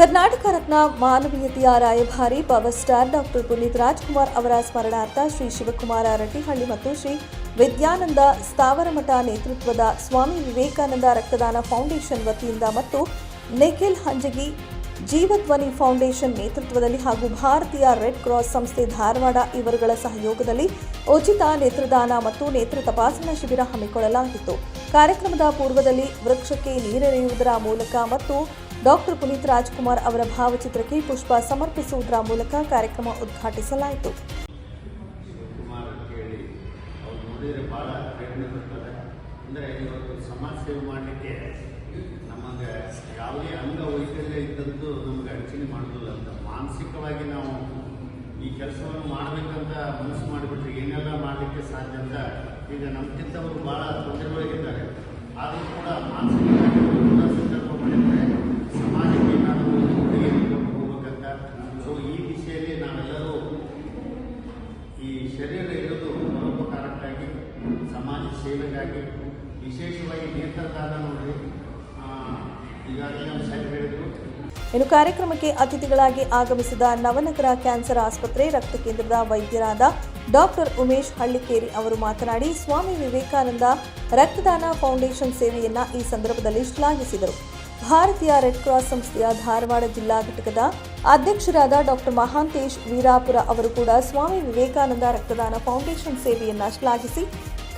ಕರ್ನಾಟಕ ರತ್ನ ಮಾನವೀಯತೆಯ ರಾಯಭಾರಿ power star doctor Puneeth Rajkumar ಅವರ ಸ್ಮರಣಾರ್ಥ ಶ್ರೀ ಶಿವಕುಮಾರ ರಟ್ಟಿಹಳ್ಳಿ ಮತ್ತು ಶ್ರೀ ವಿದ್ಯಾನಂದ ಸ್ಥಾವರಮಠ ನೇತೃತ್ವದ ಸ್ವಾಮಿ ವಿವೇಕಾನಂದ ರಕ್ತದಾನ ಫೌಂಡೇಶನ್ ವತಿಯಿಂದ ಮತ್ತು ನಿಖಿಲ್ ಹಂಜಗಿ ಜೀವಧ್ವನಿ ಫೌಂಡೇಶನ್ ನೇತೃತ್ವದಲ್ಲಿ ಹಾಗೂ ಭಾರತೀಯ ರೆಡ್ ಕ್ರಾಸ್ ಸಂಸ್ಥೆ ಧಾರವಾಡ ಇವರುಗಳ ಸಹಯೋಗದಲ್ಲಿ ಉಚಿತ ನೇತ್ರದಾನ ಮತ್ತು ನೇತ್ರ ತಪಾಸಣಾ ಶಿಬಿರ ಹಮ್ಮಿಕೊಳ್ಳಲಾಗಿತ್ತು. ಕಾರ್ಯಕ್ರಮದ ಪೂರ್ವದಲ್ಲಿ ವೃಕ್ಷಕ್ಕೆ ನೀರೆರೆಯುವುದರ ಮೂಲಕ ಮತ್ತು ಡಾಕ್ಟರ್ ಪುನೀತ್ ರಾಜ್ಕುಮಾರ್ ಅವರ ಭಾವಚಿತ್ರಕ್ಕೆ ಪುಷ್ಪ ಸಮರ್ಪಿಸುವುದರ ಮೂಲಕ ಕಾರ್ಯಕ್ರಮ ಉದ್ಘಾಟಿಸಲಾಯಿತು. ಅವ್ರು ಸಮಾಜ ಸೇವೆ ಮಾಡಲಿಕ್ಕೆ ನಮಗೆ ಯಾವುದೇ ಅಂಗವೈಕಲ್ಯ ಇದ್ದದ್ದು ನಮಗೆ ಅಡಚಣೆ ಮಾಡೋದಿಲ್ಲ ಅಂತ ಮಾನಸಿಕವಾಗಿ ನಾವು ಈ ಕೆಲಸವನ್ನು ಮಾಡಬೇಕಂತ ಮನಸ್ಸು ಮಾಡಿಬಿಟ್ರೆ ಏನೆಲ್ಲ ಮಾಡಲಿಕ್ಕೆ ಸಾಧ್ಯ ಅಂತ ಈಗ ನಮ್ಗಿಂತವರು ಭಾಳ ತೊಂದರೆಗಳಿದ್ದಾರೆ ಆದರೂ ಕೂಡ ಇನ್ನು ಕಾರ್ಯಕ್ರಮಕ್ಕೆ ಅತಿಥಿಗಳಾಗಿ ಆಗಮಿಸಿದ ನವನಗರ ಕ್ಯಾನ್ಸರ್ ಆಸ್ಪತ್ರೆ ರಕ್ತ ಕೇಂದ್ರದ ವೈದ್ಯರಾದ ಡಾಕ್ಟರ್ ಉಮೇಶ್ ಹಳ್ಳಿಕೇರಿ ಅವರು ಮಾತನಾಡಿ, ಸ್ವಾಮಿ ವಿವೇಕಾನಂದ ರಕ್ತದಾನ ಫೌಂಡೇಶನ್ ಸೇವೆಯನ್ನ ಈ ಸಂದರ್ಭದಲ್ಲಿ ಶ್ಲಾಘಿಸಿದರು. ಭಾರತೀಯ ರೆಡ್ ಕ್ರಾಸ್ ಸಂಸ್ಥೆಯ ಧಾರವಾಡ ಜಿಲ್ಲಾ ಘಟಕದ ಅಧ್ಯಕ್ಷರಾದ ಡಾಕ್ಟರ್ ಮಹಾಂತೇಶ್ ವೀರಾಪುರ ಅವರು ಕೂಡ ಸ್ವಾಮಿ ವಿವೇಕಾನಂದ ರಕ್ತದಾನ ಫೌಂಡೇಶನ್ ಸೇವೆಯನ್ನ ಶ್ಲಾಘಿಸಿ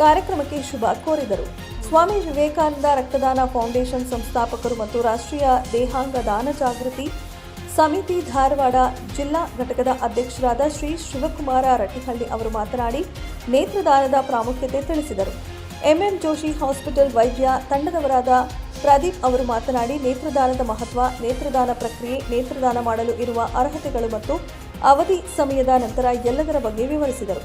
ಕಾರ್ಯಕ್ರಮಕ್ಕೆ ಶುಭ ಕೋರಿದರು. ಸ್ವಾಮಿ ವಿವೇಕಾನಂದ ರಕ್ತದಾನ ಫೌಂಡೇಶನ್ ಸಂಸ್ಥಾಪಕರು ಮತ್ತು ರಾಷ್ಟ್ರೀಯ ದೇಹಾಂಗ ದಾನ ಜಾಗೃತಿ ಸಮಿತಿ ಧಾರವಾಡ ಜಿಲ್ಲಾ ಘಟಕದ ಅಧ್ಯಕ್ಷರಾದ ಶ್ರೀ ಶಿವಕುಮಾರ ರಟ್ಟಿಹಳ್ಳಿ ಅವರು ಮಾತನಾಡಿ ನೇತ್ರದಾನದ ಪ್ರಾಮುಖ್ಯತೆ ತಿಳಿಸಿದರು. ಎಂಎಂ ಜೋಶಿ ಹಾಸ್ಪಿಟಲ್ ವೈದ್ಯ ತಂಡದವರಾದ ಪ್ರದೀಪ್ ಅವರು ಮಾತನಾಡಿ ನೇತ್ರದಾನದ ಮಹತ್ವ, ನೇತ್ರದಾನ ಪ್ರಕ್ರಿಯೆ, ನೇತ್ರದಾನ ಮಾಡಲು ಇರುವ ಅರ್ಹತೆಗಳು ಮತ್ತು ಅವಧಿ ಸಮಯದ ನಂತರ ಎಲ್ಲದರ ಬಗ್ಗೆ ವಿವರಿಸಿದರು.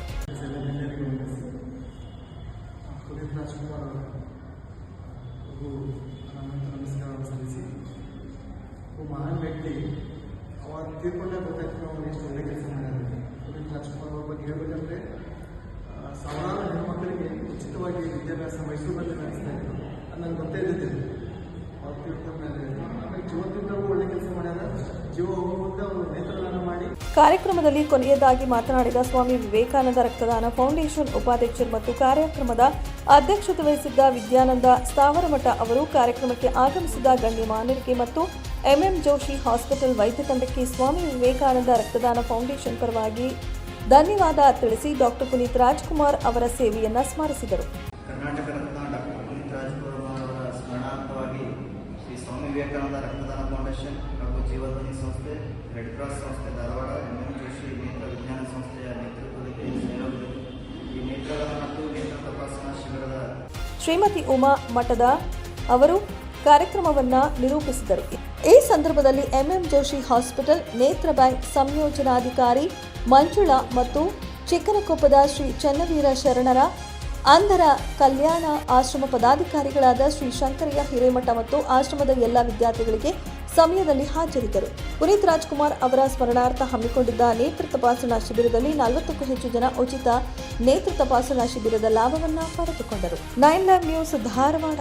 ಮಹಾನ್ ವ್ಯಕ್ತಿ ಅವಾಗ ತೀರ್ಕೊಂಡೇ ಗೊತ್ತಾಯ್ತು ಅವ್ರು ಎಷ್ಟು ಒಳ್ಳೆ ಕೆಲಸ ಮಾಡಿದ್ದಾರೆ ಪುನೀತ್ ರಾಜ್ಕುಮಾರ್ ಅವ್ರ ಬಗ್ಗೆ ಹೇಳ್ಬೇಕಂದ್ರೆ ಸಾವಿರಾರು ಹೆಣ್ಮಕ್ಳಿಗೆ ಉಚಿತವಾಗಿ ವಿದ್ಯಾಭ್ಯಾಸ ಮೈಸೂರಿನಲ್ಲಿ ನಡೆಸ್ತಾ ಇದ್ರು. ಅದು ನನಗೆ ಗೊತ್ತೇ ಇದ್ದಿದ್ದಿಲ್ಲ. ಅವ್ರು ತೀರ್ಕೊಂಡ ಮೇಲೆ ಆಮೇಲೆ ಜೀವನದಿಂದಲೂ ಒಳ್ಳೆ ಕೆಲಸ ಮಾಡ್ಯಾರ ಜೀವ ಹೋಗೋ ಮುಂದೆ ಅವರು ನೇತ್ರದಾನ ಮಾಡಿ ಕಾರ್ಯಕ್ರಮದಲ್ಲಿ ಕೊನೆಯದಾಗಿ ಮಾತನಾಡಿದ ಸ್ವಾಮಿ ವಿವೇಕಾನಂದ ರಕ್ತದಾನ ಫೌಂಡೇಶನ್ ಉಪಾಧ್ಯಕ್ಷರು ಮತ್ತು ಕಾರ್ಯಕ್ರಮದ ಅಧ್ಯಕ್ಷತೆ ವಹಿಸಿದ್ದ ವಿದ್ಯಾನಂದ ಸ್ಥಾವರಮಠ ಅವರು ಕಾರ್ಯಕ್ರಮಕ್ಕೆ ಆಗಮಿಸಿದ ಗಣ್ಯಮಾನ್ಯರಿಗೆ ಮತ್ತು ಎಂಎಂ ಜೋಶಿ ಹಾಸ್ಪಿಟಲ್ ವೈದ್ಯ ತಂಡಕ್ಕೆ ಸ್ವಾಮಿ ವಿವೇಕಾನಂದ ರಕ್ತದಾನ ಫೌಂಡೇಶನ್ ಪರವಾಗಿ ಧನ್ಯವಾದ ತಿಳಿಸಿ ಡಾಕ್ಟರ್ ಪುನೀತ್ ರಾಜ್ಕುಮಾರ್ ಅವರ ಸೇವೆಯನ್ನು ಸ್ಮರಿಸಿದರು. ಕರ್ನಾಟಕ ರತ್ನ ಡಾಕ್ಟರ್ ಪುನೀತ್ ಅವರ ಸ್ಮರಣಾರ್ಥವಾಗಿ ಶ್ರೀ ಸ್ವಾಮಿ ವಿವೇಕಾನಂದ ರಕ್ತದಾನ ಫೌಂಡೇಶನ್ ಜೀವಧ್ವನಿ ಸಂಸ್ಥೆ ರೆಡ್ ಕ್ರಾಸ್ ಸಂಸ್ಥೆ, ಧಾರವಾಡ ಎಂ ಎಂ ಜೋಶಿ ನೇತ್ರ ವಿಜ್ಞಾನ ಸಂಸ್ಥೆಯ ನೇತೃತ್ವದಲ್ಲಿ ಈ ನೇತ್ರ ಮತ್ತು ನೇತ್ರ ತಪಾಸಣಾ ಶಿಬಿರದ ಶ್ರೀಮತಿ ಉಮಾ ಮಠದ ಅವರು ಕಾರ್ಯಕ್ರಮವನ್ನ ನಿರೂಪಿಸಿದರು. ಈ ಸಂದರ್ಭದಲ್ಲಿ ಎಂಎಂ ಜೋಶಿ ಹಾಸ್ಪಿಟಲ್ ನೇತ್ರ ಬ್ಯಾಂಕ್ ಸಂಯೋಜನಾಧಿಕಾರಿ ಮಂಜುಳಾ ಮತ್ತು ಚಿಕ್ಕನಕೊಪ್ಪದ ಶ್ರೀ ಚನ್ನವೀರ ಶರಣರ, ಅಂಧರ ಕಲ್ಯಾಣ ಆಶ್ರಮ ಪದಾಧಿಕಾರಿಗಳಾದ ಶ್ರೀ ಶಂಕರಯ್ಯ ಹಿರೇಮಠ ಮತ್ತು ಆಶ್ರಮದ ಎಲ್ಲ ವಿದ್ಯಾರ್ಥಿಗಳಿಗೆ ಸಮಯದಲ್ಲಿ ಹಾಜರಿದ್ದರು. ಪುನೀತ್ ರಾಜ್ಕುಮಾರ್ ಅವರ ಸ್ಮರಣಾರ್ಥ ಹಮ್ಮಿಕೊಂಡಿದ್ದ ನೇತ್ರ ತಪಾಸಣಾ ಶಿಬಿರದಲ್ಲಿ ನಲವತ್ತಕ್ಕೂ ಹೆಚ್ಚು ಜನ ಉಚಿತ ನೇತ್ರ ತಪಾಸಣಾ ಶಿಬಿರದ ಲಾಭವನ್ನು ಪಡೆದುಕೊಂಡರು. Nine live news Dharwad.